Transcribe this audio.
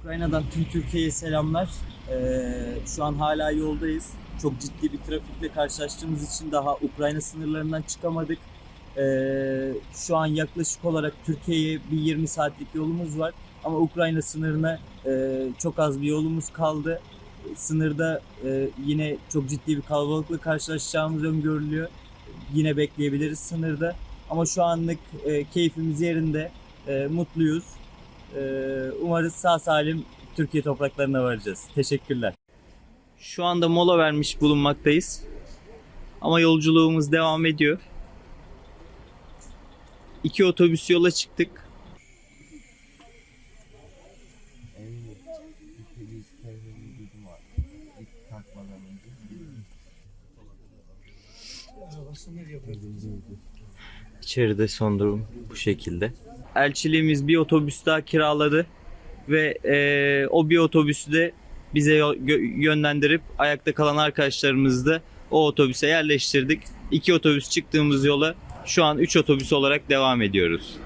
Ukrayna'dan tüm Türkiye'ye selamlar. Ee, şu an hala yoldayız. Çok ciddi bir trafikle karşılaştığımız için daha Ukrayna sınırlarından çıkamadık. Ee, şu an yaklaşık olarak Türkiye'ye bir 20 saatlik yolumuz var. Ama Ukrayna sınırına e, çok az bir yolumuz kaldı. Sınırda e, yine çok ciddi bir kalabalıkla karşılaşacağımız öngörülüyor. Yine bekleyebiliriz sınırda. Ama şu anlık e, keyfimiz yerinde. E, mutluyuz. Ee, umarız sağ salim Türkiye topraklarına varacağız. Teşekkürler. Şu anda mola vermiş bulunmaktayız. Ama yolculuğumuz devam ediyor. İki otobüs yola çıktık. İçeride son durum bu şekilde. Elçiliğimiz bir otobüs daha kiraladı ve eee, o bir otobüsü de bize yönlendirip ayakta kalan arkadaşlarımızı da o otobüse yerleştirdik. İki otobüs çıktığımız yola şu an üç otobüs olarak devam ediyoruz.